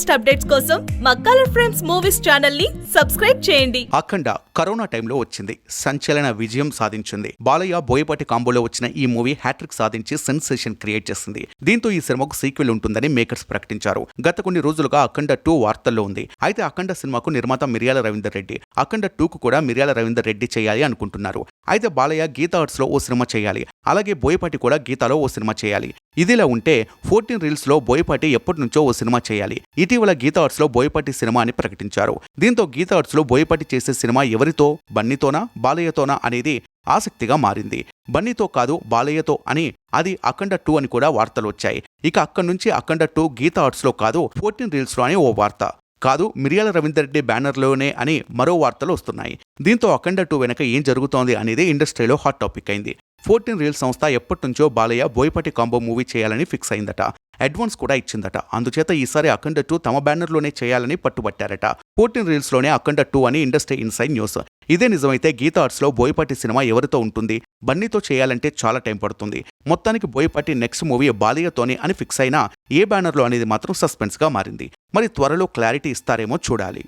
Latest updates కోసం మా colour frames movies ఛానల్ని సబ్స్క్రైబ్ చేయండి. అఖండ కరోనా టైంలో వచ్చింది. సంచలన విజయం సాధించింది. బాలయ్య బోయపాటి కాంబోలో వచ్చిన ఈ మూవీ హ్యాట్రిక్ సాధించి సెన్సేషన్ క్రియేట్ చేసింది. దీంతో ఈ సినిమాకు సీక్వెల్ ఉంటుందని మేకర్స్ ప్రకటించారు. గత కొన్ని రోజులుగా అఖండ టూ వార్తల్లో ఉంది. అయితే అఖండ సినిమాకు నిర్మాత మిర్యాల రవీందర్ రెడ్డి అఖండ టూకు కూడా మిర్యాల రవీందర్ రెడ్డి చేయాలి అనుకుంటున్నారు. అయితే బాలయ్య గీతా ఆర్ట్స్లో ఓ సినిమా చేయాలి. అలాగే బోయపాటి కూడా గీతాలో ఓ సినిమా చేయాలి. ఇదిలా ఉంటే ఫోర్టీన్ రీల్స్లో బోయపాటి ఎప్పటి నుంచో ఓ సినిమా చేయాలి. ఇటీవల గీతా ఆర్ట్స్లో బోయపాటి సినిమా అని ప్రకటించారు. దీంతో గీతా ఆర్ట్స్లో బోయపాటి చేసే సినిమా ఎవరితో? బన్నీతోనా? బాలయ్యతోనా? అనేది ఆసక్తిగా మారింది. బన్నీతో కాదు బాలయ్యతో అని అది అఖండ టూ అని కూడా వార్తలు వచ్చాయి. ఇక అక్కడి నుంచి అఖండ టూ గీతా ఆర్ట్స్లో కాదు ఫోర్టీన్ రీల్స్లో అని ఓ వార్త. కాదు మిరియాల రవీందర్ రెడ్డి బ్యానర్లోనే అని మరో వార్తలు వస్తున్నాయి. దీంతో అఖండ టూ వెనక ఏం జరుగుతోంది అనేది ఇండస్ట్రీలో హాట్ టాపిక్ అయింది. ఫోర్టీన్ రీల్స్ సంస్థ ఎప్పటినుంచో బాలయ్య బోయపాటి కాంబో మూవీ చేయాలని ఫిక్స్ అయిందట. అడ్వాన్స్ కూడా ఇచ్చిందట. అందుచేత ఈసారి అఖండ టూ తమ బ్యానర్లోనే చేయాలని పట్టుబట్టారట. ఫోర్టీన్ రీల్స్లోనే అఖండ టూ అని ఇండస్ట్రీ ఇన్సైడ్ న్యూస్. ఇదే నిజమైతే గీత ఆర్ట్స్లో బోయపాటి సినిమా ఎవరితో ఉంటుంది? బన్నీతో చేయాలంటే చాలా టైం పడుతుంది. మొత్తానికి బోయపాటి నెక్స్ట్ మూవీ బాలయ్యతోనే అని ఫిక్స్ అయినా ఏ బ్యానర్లో అనేది మాత్రం సస్పెన్స్గా మారింది. మరి త్వరలో క్లారిటీ ఇస్తారేమో చూడాలి.